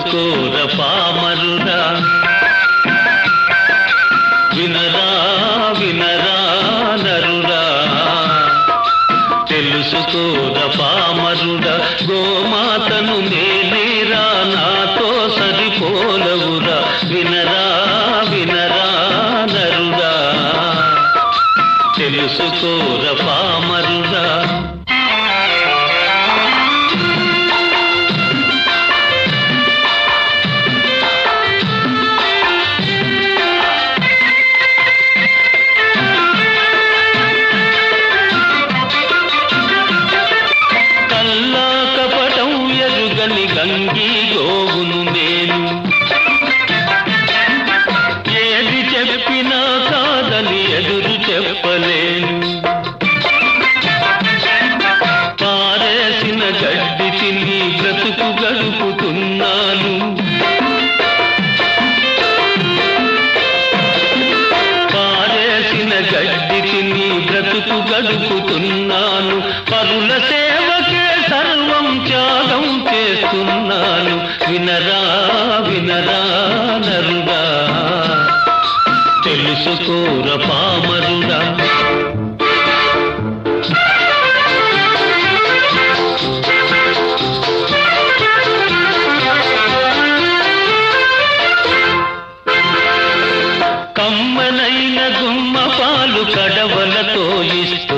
కోర పామరుడా. వినరా వినరా నరుడా. తెలుసుకోర పామరుడా గోమాతను మేలేరా నాతో సరిపోలవురా. వినరా వినరా నరుడా. తెలుసుకోర పామరుడా గంగి గోవును నేను. ఏది చెప్పినా కాదని ఎదురు చెప్పలేను. పారేసిన గడ్డి తిని బ్రతుకు గడుపుతున్నాను. పారేసిన గడ్డి తిని బ్రతుకు గడుపుతున్నాను. పరుల వినరా వినరా నరుడా. తెలుసుకోర పామరుడా. కమ్మనైన గుమ్మ పాలు కడవలతో ఇష్ట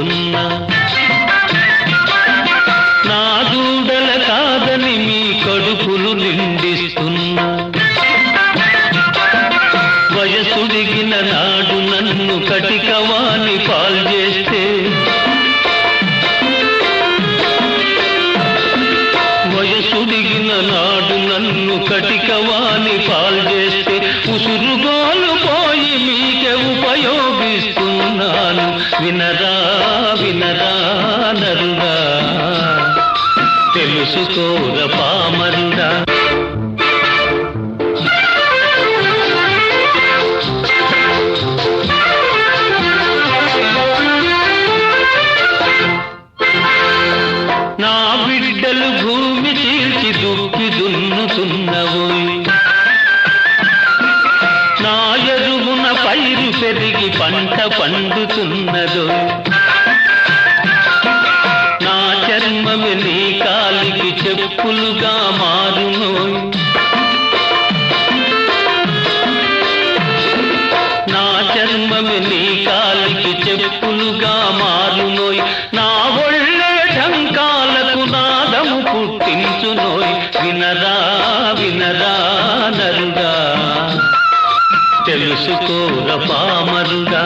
కటికవాణి పాల్చేస్తే ఉసురుగోలు పోయి మీకే ఉపయోగిస్తున్నాను. వినరా వినరా నరుడా. తెలుసుకోర పంట పండుతున్నదో తెలుసుకోర పామరుడా.